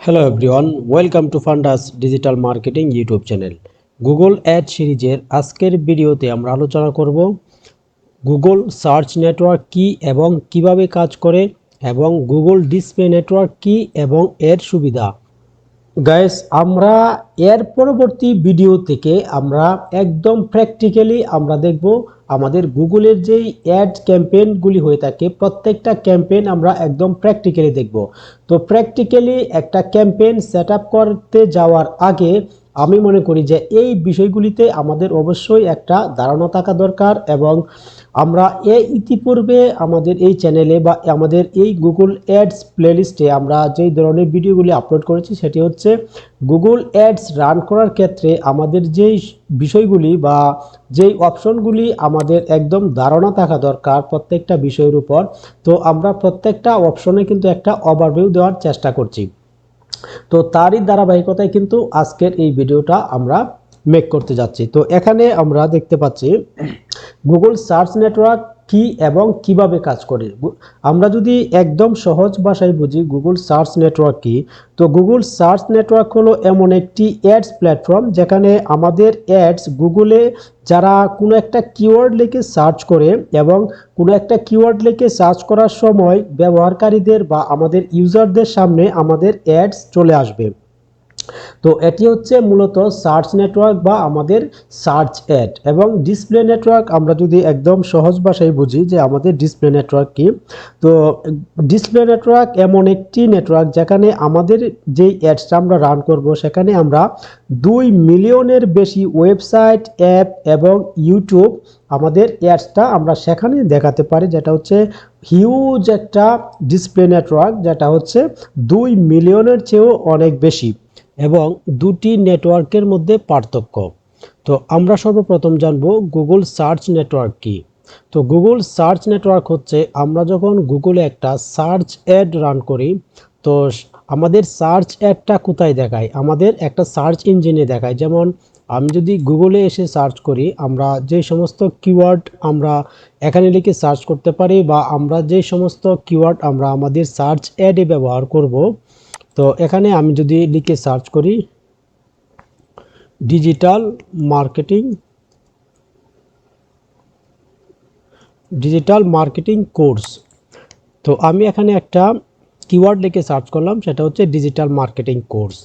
Hello everyone welcome to fundas digital marketing YouTube channel Google ad সিরিজের আজকের ভিডিওতে আমরা আলোচনা করব গুগল সার্চ নেটওয়ার্ক কি এবং কীভাবে কাজ করে এবং গুগল ডিসপ্লে নেটওয়ার্ক কি এবং এর সুবিধা। গাইস আমরা এর পরবর্তী ভিডিও থেকে আমরা একদম প্র্যাকটিক্যালি আমরা দেখব আমাদের গুগলের যেই অ্যাড ক্যাম্পেনগুলি হয়ে থাকে, প্রত্যেকটা ক্যাম্পেন আমরা একদম প্র্যাকটিক্যালি দেখব। তো প্র্যাকটিক্যালি একটা ক্যাম্পেইন সেট করতে যাওয়ার আগে আমি মনে করি যে এই বিষয়গুলিতে আমাদের অবশ্যই একটা ধারণা থাকা দরকার এবং আমরা এ ইতিপূর্বে আমাদের এই চ্যানেলে বা আমাদের এই গুগল অ্যাডস প্লেলিস্টে আমরা যেই ধরনের ভিডিওগুলি আপলোড করেছি সেটি হচ্ছে গুগল অ্যাডস রান করার ক্ষেত্রে আমাদের যেই বিষয়গুলি বা যেই অপশনগুলি আমাদের একদম ধারণা থাকা দরকার প্রত্যেকটা বিষয়ের উপর, তো আমরা প্রত্যেকটা অপশনে কিন্তু একটা ওভারভিউ দেওয়ার চেষ্টা করছি। তো তারই ধারাবাহিকতায় কিন্তু আজকের এই ভিডিওটা আমরা মেক করতে যাচ্ছি। তো এখানে আমরা দেখতে পাচ্ছি গুগল সার্চ নেটওয়ার্ক কি এবং কীভাবে কাজ করে? আমরা যদি একদম সহজ ভাষায় বুঝি গুগল সার্চ নেটওয়ার্ক কি? তো গুগল সার্চ নেটওয়ার্ক হলো এমন একটি অ্যাডস প্ল্যাটফর্ম যেখানে আমাদের অ্যাডস গুগলে যারা কোনো একটা কিওয়ার্ড লিখে সার্চ করে এবং কোনো একটা কিওয়ার্ড লিখে সার্চ করার সময় ব্যবহারকারীদের বা আমাদের ইউজারদের সামনে আমাদের অ্যাডস চলে আসবে। তো এটি হচ্ছে মূলত সার্চ নেটওয়ার্ক বা আমাদের সার্চ অ্যাড এবং ডিসপ্লে নেটওয়ার্ক আমরা যদি একদম সহজ ভাষায় বুঝি যে আমাদের ডিসপ্লে নেটওয়ার্ক কি, তো ডিসপ্লে নেটওয়ার্ক এমন একটি নেটওয়ার্ক যেখানে আমাদের যেই অ্যাডসটা আমরা রান করব, সেখানে আমরা দুই মিলিয়নের বেশি ওয়েবসাইট অ্যাপ এবং ইউটিউব আমাদের অ্যাডসটা আমরা সেখানে দেখাতে পারি, যেটা হচ্ছে হিউজ একটা ডিসপ্লে নেটওয়ার্ক যেটা হচ্ছে দুই মিলিয়নের চেয়েও অনেক বেশি। এবং দুটি নেটওয়ার্কের মধ্যে পার্থক্য। তো আমরা সর্বপ্রথম জানব গুগল সার্চ নেটওয়ার্ক কি। তো গুগল সার্চ নেটওয়ার্ক হচ্ছে আমরা যখন গুগলে একটা সার্চ অ্যাড রান করি, তো আমাদের সার্চ অ্যাডটা কোথায় দেখায়? আমাদের একটা সার্চ ইঞ্জিনে দেখায়। যেমন আমি যদি গুগলে এসে সার্চ করি, আমরা যে সমস্ত কিওয়ার্ড আমরা এখানে লিখে সার্চ করতে পারি বা আমরা যে সমস্ত কিওয়ার্ড আমরা আমাদের সার্চ অ্যাডে ব্যবহার করব তো এখানে আমি যদি লিখে সার্চ করি digital marketing digital marketing course তো আমি এখানে একটা কিওয়ার্ড লিখে সার্চ করলাম, সেটা হচ্ছে ডিজিটাল মার্কেটিং কোর্স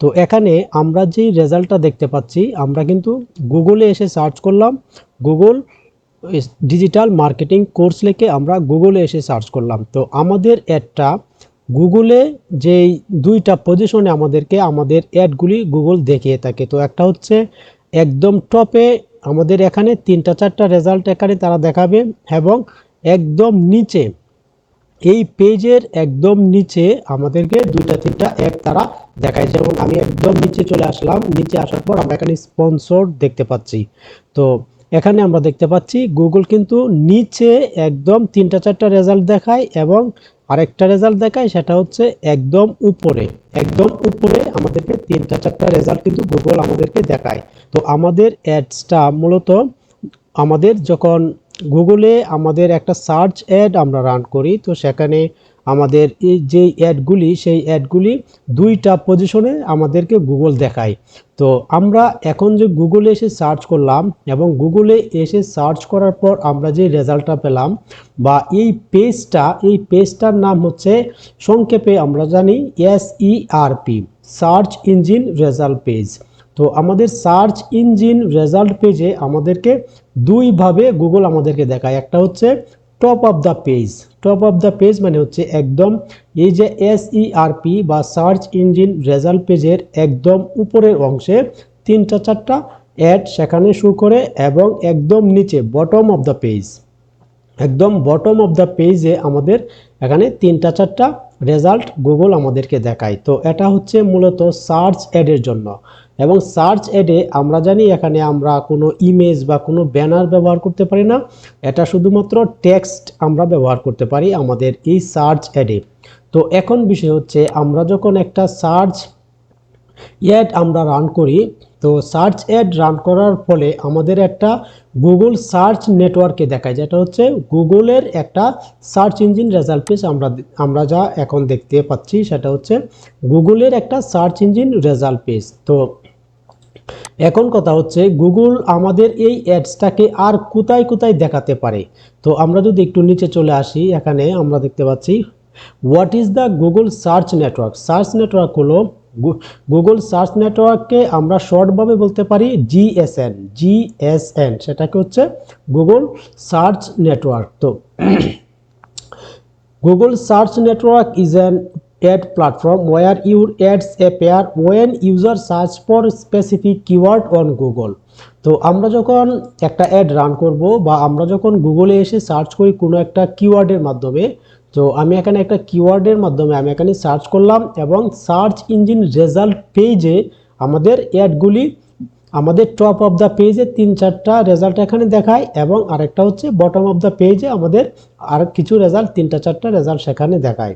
তো এখানে আমরা যেই রেজাল্টটা দেখতে পাচ্ছি, আমরা কিন্তু গুগলে এসে সার্চ করলাম। গুগল ডিজিটাল মার্কেটিং কোর্স লিখে আমরা গুগলে এসে সার্চ করলাম। তো আমাদের অ্যাডটা গুগলে যেই দুইটা পজিশনে আমাদেরকে আমাদের অ্যাডগুলি গুগল দেখিয়ে থাকে। তো একটা হচ্ছে একদম টপে আমাদের এখানে তিনটা, চারটা রেজাল্ট এখানে তারা দেখাবে এবং একদম নিচে, এই পেজের একদম নিচে আমাদেরকে দুইটা, তিনটা অ্যাপ তারা দেখায়। যেমন আমি একদম নিচে চলে আসলাম, নিচে আসার পর আমরা এখানে স্পন্সর দেখতে পাচ্ছি। তো এখানে আমরা দেখতে পাচ্ছি গুগল কিন্তু নিচে একদম তিনটা, চারটা রেজাল্ট দেখায় এবং আরেকটা রেজাল্ট দেখায়, সেটা হচ্ছে একদম উপরে। একদম উপরে আমাদেরকে তিনটা, চারটা রেজাল্ট কিন্তু গুগল আমাদেরকে দেখায়। তো আমাদের অ্যাডসটা মূলত আমাদের যখন গুগলে আমাদের একটা সার্চ অ্যাড আমরা রান করি, তো সেখানে আমাদের এই যে অ্যাডগুলি সেই অ্যাডগুলি দুইটা পজিশনে আমাদেরকে গুগল দেখায়। তো আমরা এখন যে গুগলে এসে সার্চ করলাম এবং গুগলে এসে সার্চ করার পর আমরা যে রেজাল্টটা পেলাম বা এই পেজটা এই পেজটার নাম হচ্ছে সংক্ষেপে আমরা জানি S E R P search engine result page তো আমাদের সার্চ ইঞ্জিন রেজাল্ট পেজে আমাদেরকে দুইভাবে গুগল আমাদেরকে দেখায়। একটা হচ্ছে top of the page top of the page মানে হচ্ছে একদম এই যে এস পি বা সার্চ ইঞ্জিন রেজাল্ট পেজের একদম উপরের অংশে তিনটা চারটা অ্যাড সেখানে শু করে এবং একদম নিচে বটম অফ দ্য পেজ একদম বটম অফ দ্য পেজে আমাদের এখানে তিনটা চারটা রেজাল্ট গুগল আমাদেরকে দেখায়। তো এটা হচ্ছে মূলত সার্চ অ্যাডের জন্য। এবং সার্চ অ্যাডে আমরা জানি এখানে আমরা কোনো ইমেজ বা কোনো ব্যানার ব্যবহার করতে পারি না। এটা শুধুমাত্র টেক্সট আমরা ব্যবহার করতে পারি আমাদের এই সার্চ অ্যাডে। তো এখন বিষয় হচ্ছে আমরা যখন একটা সার্চ অ্যাড আমরা রান করি, তো সার্চ অ্যাড রান করার ফলে আমাদের একটা গুগল সার্চ নেটওয়ার্কে দেখায়, যেটা হচ্ছে গুগলের একটা সার্চ ইঞ্জিন রেজাল্ট পেজ আমরা আমরা যা এখন দেখতে পাচ্ছি সেটা হচ্ছে গুগলের একটা সার্চ ইঞ্জিন রেজাল্ট পেজ তো এখন কথা হচ্ছে গুগল আমাদের এই অ্যাডসটাকে আর কোথায় কোথায় দেখাতে পারে? তো আমরা যদি একটু নিচে চলে আসি, এখানে আমরা দেখতে পাচ্ছি what is the Google search network search network হলো গুগল সার্চ নেটওয়ার্ককে আমরা শর্টভাবে বলতে পারি জিএসএন জিএসএন সেটাকে হচ্ছে গুগল সার্চ নেটওয়ার্ক তো Google Search Network is an ad platform where your ads appear when user search for specific keyword on Google. তো আমরা যখন একটা অ্যাড রান করব বা আমরা যখন গুগলে এসে সার্চ করি কোনো একটা কিওয়ার্ডের মাধ্যমে তো আমি এখানে একটা কিওয়ার্ডের মাধ্যমে আমি এখানে সার্চ করলাম এবং সার্চ ইঞ্জিন রেজাল্ট পেজে আমাদের অ্যাডগুলি আমাদের টপ অফ দ্য পেজে তিন চারটা রেজাল্ট এখানে দেখায় এবং আরেকটা হচ্ছে বটম অফ দ্য পেজে আমাদের আর কিছু রেজাল্ট তিনটা চারটা রেজাল্ট সেখানে দেখায়।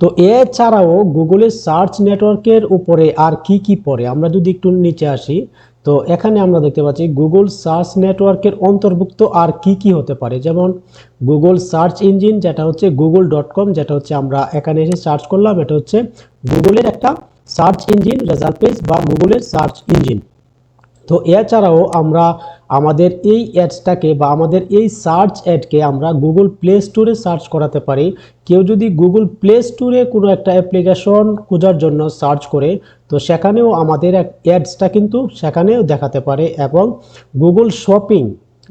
তো এছাড়াও গুগলের সার্চ নেটওয়ার্কের উপরে আর কি কি পড়ে? আমরা যদি একটু নিচে আসি, তো এখানে আমরা দেখতে পাচ্ছি গুগল সার্চ নেটওয়ার্কের অন্তর্ভুক্ত আর কি কি হতে পারে? যেমন গুগল সার্চ ইঞ্জিন যেটা হচ্ছে গুগল ডট কম যেটা হচ্ছে আমরা এখানে এসে সার্চ করলাম, এটা হচ্ছে গুগলের একটা সার্চ ইঞ্জিন রেজাল্ট পেজ বা গুগলের সার্চ ইঞ্জিন তো এছাড়াও আমরা আমাদের এই অ্যাডসটাকে বা আমাদের এই সার্চ অ্যাডকে আমরা গুগল প্লে স্টোরে সার্চ করাতে পারি। কেউ যদি গুগল প্লে স্টোরে কোনো একটা অ্যাপ্লিকেশন খোঁজার জন্য সার্চ করে, তো সেখানেও আমাদের এক অ্যাডসটা কিন্তু সেখানেও দেখাতে পারে এবং গুগল শপিং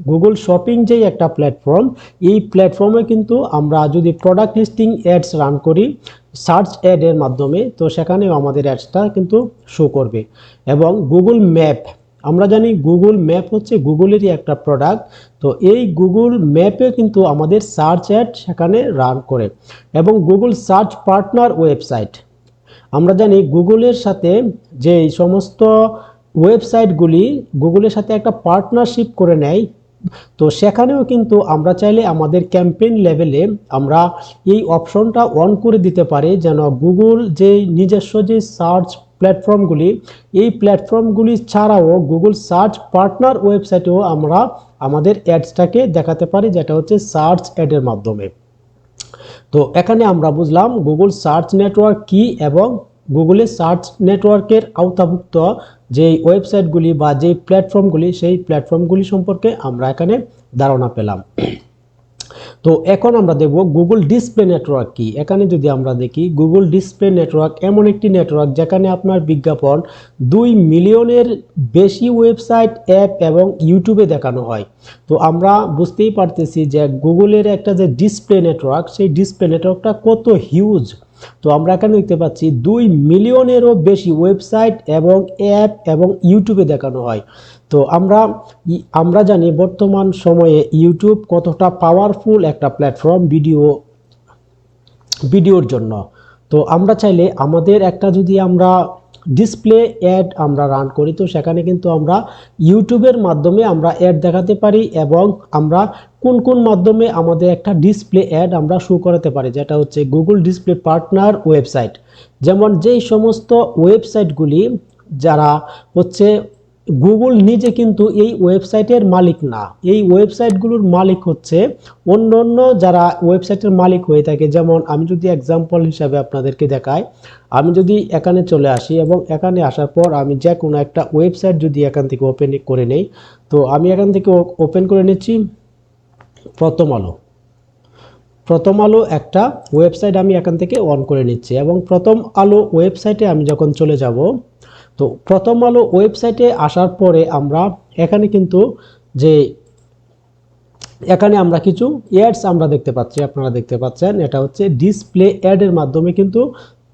গুগল শপিং যেই একটা প্ল্যাটফর্ম এই প্ল্যাটফর্মে কিন্তু আমরা যদি প্রোডাক্ট লিস্টিং অ্যাডস রান করি সার্চ অ্যাডের মাধ্যমে, তো সেখানেও আমাদের অ্যাডসটা কিন্তু শো করবে। এবং গুগল ম্যাপ আমরা জানি গুগল ম্যাপ হচ্ছে গুগলেরই একটা প্রোডাক্ট তো এই গুগল ম্যাপে কিন্তু আমাদের সার্চ অ্যাড সেখানে রান করে এবং গুগল সার্চ পার্টনার ওয়েবসাইট আমরা জানি গুগলের সাথে যে সমস্ত ওয়েবসাইটগুলি গুগলের সাথে একটা পার্টনারশিপ করে নেয়, তো সেখানেও কিন্তু আমরা চাইলে আমাদের ক্যাম্পেইন লেভেলে আমরা এই অপশনটা অন করে দিতে পারি যেন গুগল যে নিজস্ব যে সার্চ প্ল্যাটফর্মগুলি এই প্ল্যাটফর্মগুলি ছাড়াও গুগল সার্চ পার্টনার ওয়েবসাইটেও আমরা আমাদের অ্যাডসটাকে দেখাতে পারি, যেটা হচ্ছে সার্চ অ্যাডের মাধ্যমে। তো এখানে আমরা বুঝলাম গুগল সার্চ নেটওয়ার্ক কি এবং গুগলের সার্চ নেটওয়ার্কের আওতাভুক্ত যেই ওয়েবসাইটগুলি বা যেই প্ল্যাটফর্মগুলি সেই প্ল্যাটফর্মগুলি সম্পর্কে আমরা এখানে ধারণা পেলাম। তো এখন আমরা দেখব গুগল ডিসপ্লে নেটওয়ার্ক কি। এখানে যদি আমরা দেখি গুগল ডিসপ্লে নেটওয়ার্ক এমন একটি নেটওয়ার্ক যেখানে আপনার বিজ্ঞাপন দুই মিলিয়নের বেশি ওয়েবসাইট অ্যাপ এবং ইউটিউবে দেখানো হয়। তো আমরা বুঝতেই পারতেছি যে গুগলের একটা যে ডিসপ্লে নেটওয়ার্ক সেই ডিসপ্লে নেটওয়ার্কটা কত হিউজ তো আমরা এখানে দেখতে পাচ্ছি দুই মিলিয়নেরও বেশি ওয়েবসাইট এবং অ্যাপ এবং ইউটিউবে দেখানো হয়। তো আমরা আমরা জানি বর্তমান সময়ে ইউটিউব কতটা পাওয়ারফুল একটা প্ল্যাটফর্ম ভিডিও ভিডিওর জন্য। তো আমরা চাইলে আমাদের একটা যদি আমরা ডিসপ্লে অ্যাড আমরা রান করি, তো সেখানে কিন্তু আমরা ইউটিউবের মাধ্যমে আমরা অ্যাড দেখাতে পারি এবং আমরা কোন কোন মাধ্যমে আমাদের একটা ডিসপ্লে অ্যাড আমরা শো করাতে পারি, যেটা হচ্ছে গুগল ডিসপ্লে পার্টনার ওয়েবসাইট যেমন যেই সমস্ত ওয়েবসাইটগুলি যারা হচ্ছে গুগল নিজে কিন্তু এই ওয়েবসাইটের মালিক না। এই ওয়েবসাইটগুলোর মালিক হচ্ছে অন্য অন্য যারা ওয়েবসাইটের মালিক হয়ে থাকে, যেমন আমি যদি এক্সাম্পল হিসাবে আপনাদেরকে দেখাই, আমি যদি এখানে চলে আসি এবং এখানে আসার পর আমি যে কোনো একটা ওয়েবসাইট যদি এখান থেকে ওপেন করে নেই, তো আমি এখান থেকে ওপেন করে নিচ্ছি প্রথম আলো। প্রথম আলো একটা ওয়েবসাইট আমি এখান থেকে অন করে নিচ্ছি এবং প্রথম আলো ওয়েবসাইটে আমি যখন চলে যাব তো প্রথম আলো ওয়েবসাইটে আসার পরে আমরা এখানে কিন্তু যে এখানে আমরা কিছু অ্যাডস আমরা দেখতে পাচ্ছি, আপনারা দেখতে পাচ্ছেন। এটা হচ্ছে ডিসপ্লে অ্যাডের মাধ্যমে কিন্তু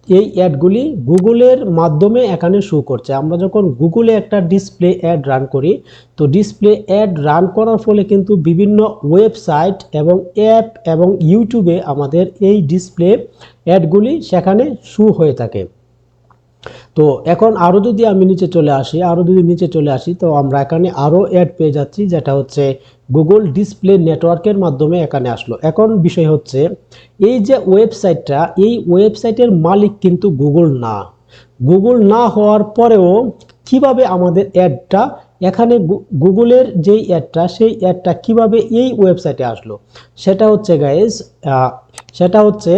এই অ্যাডগুলি গুগলের মাধ্যমে এখানে শো করছে। আমরা যখন গুগলে একটা ডিসপ্লে অ্যাড রান করি, তো ডিসপ্লে অ্যাড রান করার ফলে কিন্তু বিভিন্ন ওয়েবসাইট এবং অ্যাপ এবং ইউটিউবে আমাদের এই ডিসপ্লে অ্যাডগুলি সেখানে শো হয়ে থাকে। তো এখন আরও যদি আমি নিচে চলে আসি আরও যদি নিচে চলে আসি, তো আমরা এখানে আরও অ্যাড পেয়ে যাচ্ছি, যেটা হচ্ছে গুগল ডিসপ্লে নেটওয়ার্কের মাধ্যমে এখানে আসলো। এখন বিষয় হচ্ছে, এই যে ওয়েবসাইটটা এই ওয়েবসাইটের মালিক কিন্তু গুগল না। গুগল না হওয়ার পরেও কীভাবে আমাদের অ্যাডটা এখানে গুগলের যেই অ্যাডটা সেই অ্যাডটা কীভাবে এই ওয়েবসাইটে আসলো, সেটা হচ্ছে গাইজ সেটা হচ্ছে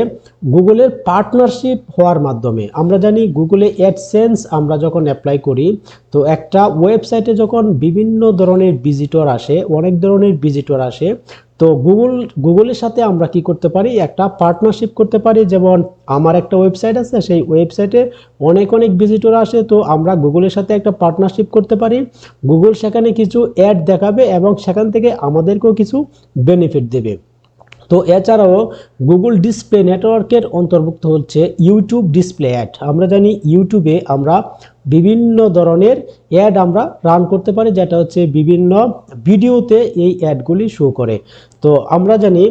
গুগলের পার্টনারশিপ হওয়ার মাধ্যমে। আমরা জানি গুগলে অ্যাডসেন্স আমরা যখন অ্যাপ্লাই করি, তো একটা ওয়েবসাইটে যখন বিভিন্ন ধরনের ভিজিটর আসে, অনেক ধরনের ভিজিটর আসে তো গুগল গুগলের সাথে আমরা কি করতে পারি? একটা পার্টনারশিপ করতে পারি। যেমন আমার একটা ওয়েবসাইট আছে, সেই ওয়েবসাইটে অনেক অনেক ভিজিটর আসে। তো আমরা গুগলের সাথে একটা পার্টনারশিপ করতে পারি। গুগল সেখানে কিছু অ্যাড দেখাবে এবং সেখান থেকে আমাদেরকেও কিছু বেনিফিট দেবে। তো এছাড়াও গুগল ডিসপ্লে নেটওয়ার্কের অন্তর্ভুক্ত হচ্ছে ইউটিউব ডিসপ্লে অ্যাড আমরা জানি ইউটিউবে আমরা বিভিন্ন ধরনের অ্যাড আমরা রান করতে পারি, যেটা হচ্ছে বিভিন্ন ভিডিওতে এই অ্যাডগুলি শো করে। তো আমরা জানি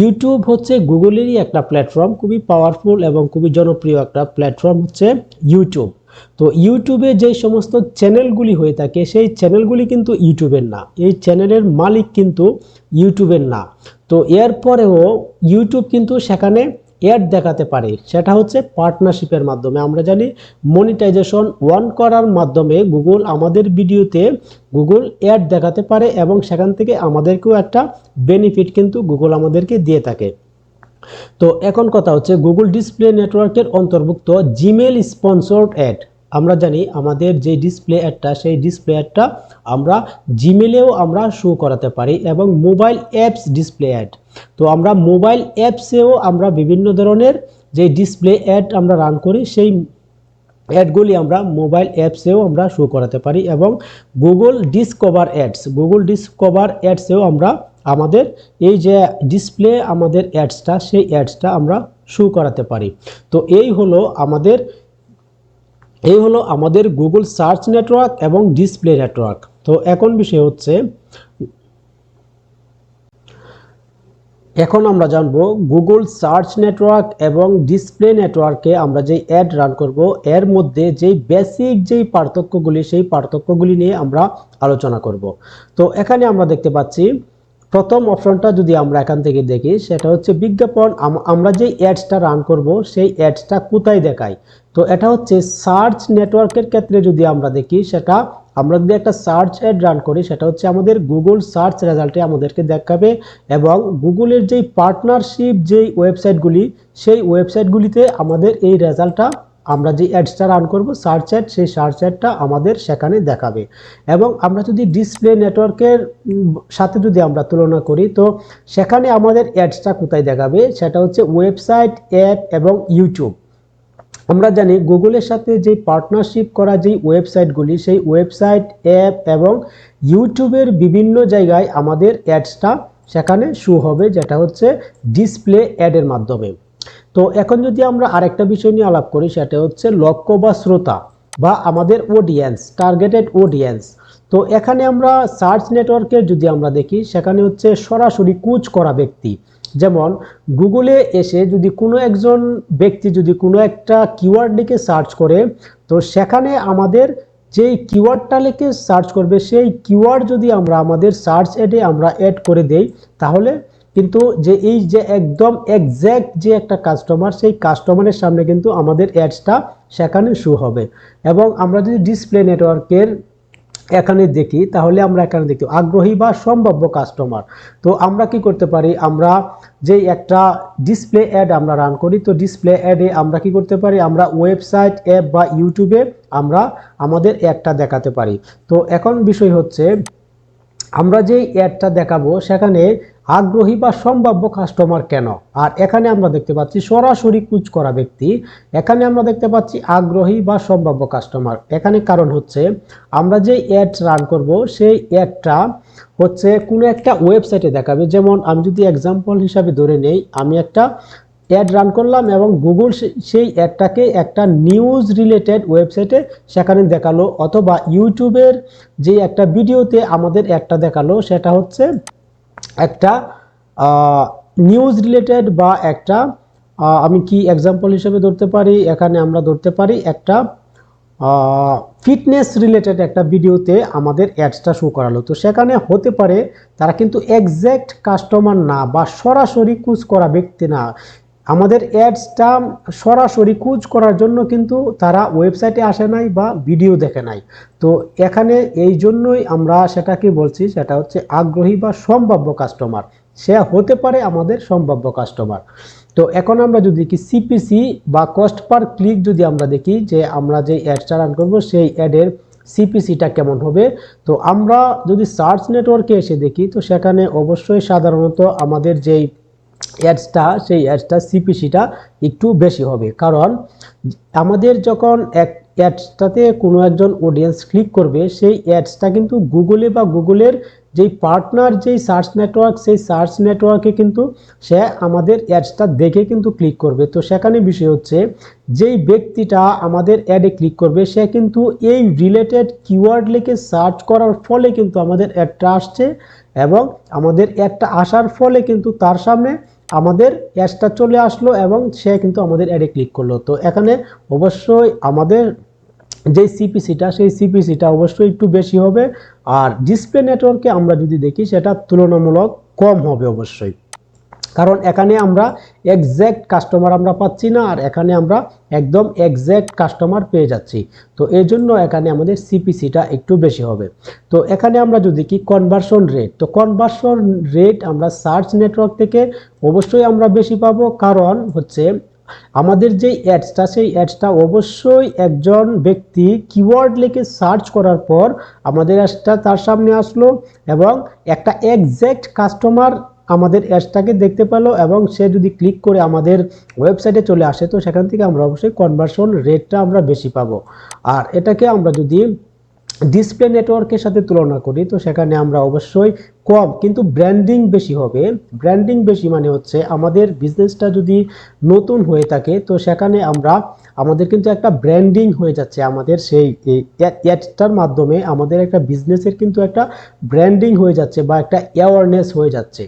ইউটিউব হচ্ছে গুগলেরই একটা প্ল্যাটফর্ম খুবই পাওয়ারফুল এবং খুবই জনপ্রিয় একটা প্ল্যাটফর্ম হচ্ছে ইউটিউব তো ইউটিউবে যে সমস্ত চ্যানেলগুলি হয়ে থাকে, সেই চ্যানেলগুলি কিন্তু ইউটিউবের না। এই চ্যানেলের মালিক কিন্তু ইউটিউবের না। তো এরপরেও ইউটিউব কিন্তু সেখানে অ্যাড দেখাতে পারে। সেটা হচ্ছে পার্টনারশিপের মাধ্যমে। আমরা জানি মনিটাইজেশন ওয়ান করার মাধ্যমে গুগল আমাদের ভিডিওতে গুগল অ্যাড দেখাতে পারে এবং সেখান থেকে আমাদেরকেও একটা বেনিফিট কিন্তু গুগল আমাদেরকে দিয়ে থাকে। তো এখন কথা হচ্ছে গুগল ডিসপ্লে নেটওয়ার্কের অন্তর্ভুক্ত জিমেল স্পন্সর্ড অ্যাড আমরা জানি আমাদের যে ডিসপ্লে অ্যাডটা সেই ডিসপ্লে অ্যাডটা আমরা জিমেলেও আমরা শো করাতে পারি এবং মোবাইল অ্যাপস ডিসপ্লে অ্যাড তো আমরা মোবাইল অ্যাপসেও আমরা বিভিন্ন ধরনের যে ডিসপ্লে অ্যাড আমরা রান করি, সেই অ্যাডগুলি আমরা মোবাইল অ্যাপসেও আমরা শো করাতে পারি এবং Google discover ads, Google discover অ্যাডসেও আমরা আমাদের এই যে ডিসপ্লে আমাদের অ্যাডসটা, সেই অ্যাডসটা আমরা শো করাতে পারি। তো এই হলো আমাদের, এই হলো আমাদের গুগল সার্চ নেটওয়ার্ক এবং ডিসপ্লে নেটওয়ার্ক। তো এখন বিষয় হচ্ছে এখন আমরা জানব গুগল সার্চ নেটওয়ার্ক এবং ডিসপ্লে নেটওয়ার্কে আমরা যে অ্যাড রান করব, এর মধ্যে যেই বেসিক যেই পার্থক্যগুলি, সেই পার্থক্যগুলি নিয়ে আমরা আলোচনা করব। তো এখানে আমরা দেখতে পাচ্ছি, প্রথম অপশনটা যদি আমরা এখান থেকে দেখি, সেটা হচ্ছে বিজ্ঞাপন। আম- আমরা যে অ্যাডসটা রান করব, সেই অ্যাডসটা কোথায় দেখায়? তো এটা হচ্ছে সার্চ নেটওয়ার্কের ক্ষেত্রে যদি আমরা দেখি, সেটা আমরা যদি একটা সার্চ অ্যাড রান করি, সেটা হচ্ছে আমাদের গুগল সার্চ রেজাল্টে আমাদেরকে দেখাবে এবং গুগলের যেই পার্টনারশিপ যেই ওয়েবসাইটগুলি সেই ওয়েবসাইটগুলিতে আমাদের এই রেজাল্টটা আমরা যে অ্যাডসটা রান করব সার্চ অ্যাড সেই সার্চ অ্যাডটা আমাদের সেখানে দেখাবে। এবং আমরা যদি ডিসপ্লে নেটওয়ার্কের সাথে যদি আমরা তুলনা করি, তো সেখানে আমাদের অ্যাডসটা কোথায় দেখাবে? সেটা হচ্ছে ওয়েবসাইট অ্যাপ এবং ইউটিউব আমরা জানি গুগলের সাথে যে পার্টনারশিপ করা যেই ওয়েবসাইটগুলি সেই ওয়েবসাইট অ্যাপ এবং ইউটিউবের বিভিন্ন জায়গায় আমাদের অ্যাডসটা সেখানে শো হবে, যেটা হচ্ছে ডিসপ্লে অ্যাডের মাধ্যমে। তো এখন যদি আমরা আরেকটা বিষয় নিয়ে আলাপ করি, সেটা হচ্ছে লক্ষ্য বা শ্রোতা বা আমাদের অডিয়েন্স টার্গেটেড অডিয়েন্স তো এখানে আমরা সার্চ নেটওয়ার্কের যদি আমরা দেখি, সেখানে হচ্ছে সরাসরি কুচ করা ব্যক্তি যেমন, গুগলে এসে যদি কোনো একজন ব্যক্তি যদি কোনো একটা কিওয়ার্ড লিখে সার্চ করে, তো সেখানে আমাদের যেই কিওয়ার্ডটা লিখে সার্চ করবে, সেই কিওয়ার্ড যদি আমরা আমাদের সার্চ অ্যাডে আমরা অ্যাড করে দেই, তাহলে কিন্তু যে এই যে একদম এক্স্যাক্ট যে একটা কাস্টমার সেই কাস্টমারের সামনে কিন্তু আমাদের অ্যাডসটা সেখানে শো হবে। এবং আমরা যদি ডিসপ্লে নেটওয়ার্কের এখানে দেখি, তাহলে আমরা এখানে দেখি, আগ্রহী বা সম্ভাব্য কাস্টমার তো আমরা কি করতে পারি? আমরা যে একটা ডিসপ্লে অ্যাড আমরা রান করি, তো ডিসপ্লে অ্যাডে আমরা কি করতে পারি? আমরা ওয়েবসাইট অ্যাপ বা ইউটিউবে আমরা আমাদের অ্যাডটা দেখাতে পারি। তো এখন বিষয় হচ্ছে আমরা যে অ্যাডটা দেখাবো, সেখানে আগ্রহী বা সম্ভাব্য কাস্টমার কেন? আর এখানে আমরা দেখতে পাচ্ছি সরাসরি কুচ করা ব্যক্তি। এখানে আমরা দেখতে পাচ্ছি আগ্রহী বা সম্ভাব্য কাস্টমার এখানে কারণ হচ্ছে, আমরা যে অ্যাড রান করব, সেই অ্যাডটা হচ্ছে কোনো একটা ওয়েবসাইটে দেখাবে। যেমন আমি যদি এক্সাম্পল হিসাবে ধরে নেই, আমি একটা অ্যাড রান করলাম এবং গুগল সেই অ্যাডটাকে একটা নিউজ রিলেটেড ওয়েবসাইটে সেখানে দেখাল অথবা ইউটিউবের যে একটা ভিডিওতে আমাদের অ্যাডটা দেখাল, সেটা হচ্ছে একটা নিউজ রিলেটেড বা একটা আমি কি এক্সাম্পল হিসেবে ধরতে পারি? এখানে আমরা ধরতে পারি একটা ফিটনেস রিলেটেড একটা ভিডিওতে আমাদের অ্যাডসটা শো করালো। তো সেখানে হতে পারে তারা কিন্তু এক্স্যাক্ট কাস্টমার না বা সরাসরি কুচ করা ব্যক্তি না। আমাদের অ্যাডসটা সরাসরি কুচ করার জন্য কিন্তু তারা ওয়েবসাইটে আসে নাই বা ভিডিও দেখে নাই। তো এখানে এই জন্যই আমরা সেটাকে বলছি, সেটা হচ্ছে আগ্রহী বা সম্ভাব্য কাস্টমার সে হতে পারে আমাদের সম্ভাব্য কাস্টমার তো এখন আমরা যদি দেখি সিপিসি বা কস্ট পার ক্লিক যদি আমরা দেখি যে আমরা যে অ্যাডটা রান করব, সেই অ্যাডের সিপিসিটা কেমন হবে? তো আমরা যদি সার্চ নেটওয়ার্কে এসে দেখি, তো সেখানে অবশ্যই সাধারণত আমাদের যেই অ্যাডসটা সেই অ্যাডসটা সিপিসিটা একটু বেশি হবে। কারণ আমাদের যখন এক অ্যাডসটাতে কোনো একজন অডিয়েন্স ক্লিক করবে, সেই অ্যাডসটা কিন্তু গুগলে বা গুগলের যেই পার্টনার যেই সার্চ নেটওয়ার্ক সেই সার্চ নেটওয়ার্কে কিন্তু সে আমাদের অ্যাডসটা দেখে কিন্তু ক্লিক করবে। তো সেখানে বিষয় হচ্ছে, যেই ব্যক্তিটা আমাদের অ্যাডে ক্লিক করবে, সে কিন্তু এই রিলেটেড কিওয়ার্ড লিখে সার্চ করার ফলে কিন্তু আমাদের অ্যাডটা আসছে। এবং আমাদের অ্যাডটা আসার ফলে কিন্তু তার সামনে আমাদের অ্যাডসটা চলে আসলো এবং সে কিন্তু আমাদের অ্যাডে ক্লিক করল। তো এখানে অবশ্যই আমাদের যে সিপিসিটা সেই সিপিসিটা অবশ্যই একটু বেশি হবে। আর ডিসপ্লে নেটওয়ার্কে আমরা যদি দেখি, সেটা তুলনামূলক কম হবে অবশ্যই। কারণ এখানে আমরা এক্স্যাক্ট কাস্টমার আমরা পাচ্ছি না, আর এখানে আমরা একদম এক্স্যাক্ট কাস্টমার পেয়ে যাচ্ছি। তো এই জন্য এখানে আমাদের সিপিসিটা একটু বেশি হবে। তো এখানে আমরা যদি কি কনভার্সন রেট তো কনভার্সন রেট আমরা সার্চ নেটওয়ার্ক থেকে অবশ্যই আমরা বেশি পাবো। কারণ হচ্ছে আমাদের যে অ্যাডসটা সেই অ্যাডসটা অবশ্যই একজন ব্যক্তি কিওয়ার্ড লিখে সার্চ করার পর আমাদের অ্যাডসটা তার সামনে আসলো এবং একটা এক্স্যাক্ট কাস্টমার আমাদের অ্যাডসটাকে দেখতে পেল এবং সে যদি ক্লিক করে আমাদের ওয়েবসাইটে চলে আসে, তো সেখান থেকে আমরা অবশ্যই কনভার্সন রেটটা আমরা বেশি পাবো। আর এটাকে আমরা যদি ডিসপ্লে নেটওয়ার্কের সাথে তুলনা করি, তো সেখানে আমরা অবশ্যই কম, কিন্তু ব্র্যান্ডিং বেশি হবে। ব্র্যান্ডিং বেশি মানে হচ্ছে আমাদের বিজনেসটা যদি নতুন হয়ে থাকে, তো সেখানে আমরা, আমাদের কিন্তু একটা ব্র্যান্ডিং হয়ে যাচ্ছে আমাদের সেই অ্যাডটার মাধ্যমে। আমাদের একটা বিজনেসের কিন্তু একটা ব্র্যান্ডিং হয়ে যাচ্ছে বা একটা অ্যাওয়ারনেস হয়ে যাচ্ছে।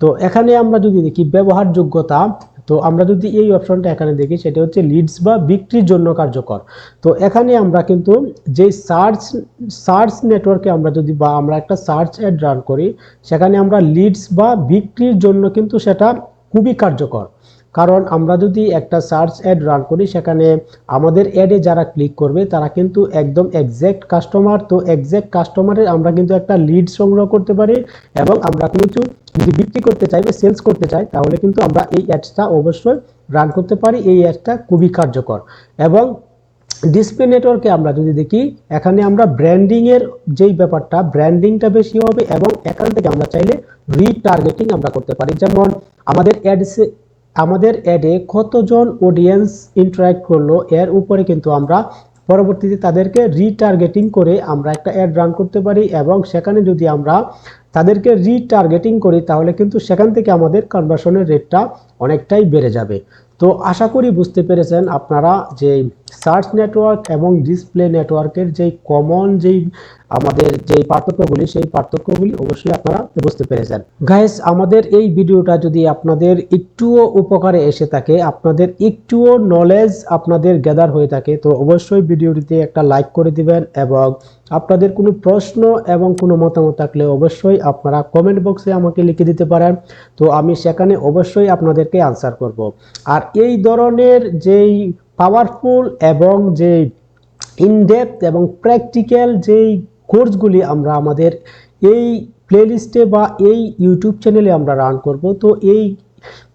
তো এখানে আমরা যদি দেখি ব্যবহারযোগ্যতা, তো আমরা যদি এই অপশনটা এখানে দেখি, সেটা হচ্ছে লিডস বা বিক্রির জন্য কার্যকর। তো এখানে আমরা কিন্তু যে সার্চ সার্চ নেটওয়ার্কে আমরা যদি বা আমরা একটা সার্চ অ্যাড রান করি, সেখানে আমরা লিডস বা বিক্রির জন্য কিন্তু সেটা খুবই কার্যকর। কারণ আমরা যদি একটা সার্চ অ্যাড রান করি, সেখানে আমাদের অ্যাডে যারা ক্লিক করবে, তারা কিন্তু একদম এক্স্যাক্ট কাস্টমার তো এক্স্যাক্ট কাস্টমারের আমরা কিন্তু একটা লিড সংগ্রহ করতে পারি এবং আমরা কোনো কিছু যদি বিক্রি করতে চাই বা সেলস করতে চাই, তাহলে কিন্তু আমরা এই অ্যাডসটা অবশ্যই রান করতে পারি। এই অ্যাডসটা খুবই কার্যকর। এবং ডিসপ্লে নেটওয়ার্কে আমরা যদি দেখি, এখানে আমরা ব্র্যান্ডিংয়ের যেই ব্যাপারটা ব্র্যান্ডিংটা বেশি হবে এবং এখান থেকে আমরা চাইলে রিটার্গেটিং আমরা করতে পারি। যেমন আমাদের অ্যাডসে আমাদের অ্যাডে কতজন অডিয়েন্স ইন্টারাক্ট করল, এর উপরে কিন্তু আমরা পরবর্তীতে তাদেরকে রিটার্গেটিং করে আমরা একটা অ্যাড রান করতে পারি এবং সেখানে যদি আমরা তাদেরকে রিটার্গেটিং করি, তাহলে কিন্তু সেখান থেকে আমাদের কনভার্সনের রেটটা অনেকটাই বেড়ে যাবে। তো আশা করি বুঝতে পেরেছেন আপনারা যে সার্চ নেটওয়ার্ক এবং ডিসপ্লে নেটওয়ার্কের যেই কমন যেই আমাদের যেই পার্থক্যগুলি, সেই পার্থক্যগুলি অবশ্যই আপনারা বুঝতে পেরেছেন। গাইস আমাদের এই ভিডিওটা যদি আপনাদের একটুও উপকারে এসে থাকে, আপনাদের একটুও নলেজ আপনাদের গ্যাদার হয়ে থাকে, তো অবশ্যই ভিডিওটিতে একটা লাইক করে দিবেন এবং আপনাদের কোনো প্রশ্ন এবং কোনো মতামত থাকলে অবশ্যই আপনারা কমেন্ট বক্সে আমাকে লিখে দিতে পারেন। তো আমি সেখানে অবশ্যই আপনাদেরকে আনসার করব। আর এই ধরনের যেই পাওয়ারফুল এবং যে ইনডেপথ এবং প্র্যাকটিক্যাল যেই কোর্সগুলি আমরা আমাদের এই প্লেলিস্টে বা এই ইউটিউব চ্যানেলে আমরা রান করব, তো এই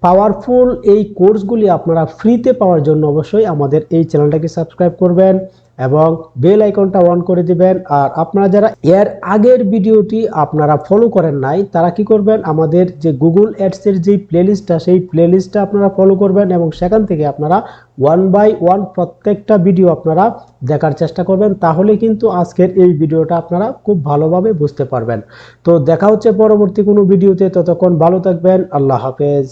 পাওয়ারফুল এই কোর্সগুলি আপনারা ফ্রিতে পাওয়ার জন্য অবশ্যই আমাদের এই চ্যানেলটাকে সাবস্ক্রাইব করবেন। এবং বেল আইকনটা অন করে দিবেন। আর আপনারা যারা এর আগের ভিডিওটি আপনারা ফলো করেন নাই, তারা কি করবেন? আমাদের যে গুগল অ্যাডসের যে প্লেলিস্টটা সেই প্লেলিস্টটা আপনারা ফলো করবেন এবং সেখান থেকে আপনারা ওয়ান বাই ওয়ান প্রত্যেকটা ভিডিও আপনারা দেখার চেষ্টা করবেন। তাহলে কিন্তু আজকের এই ভিডিওটা আপনারা খুব ভালোভাবে বুঝতে পারবেন। তো দেখা হচ্ছে পরবর্তী কোনো ভিডিওতে। ততক্ষণ ভালো থাকবেন। আল্লাহ হাফেজ।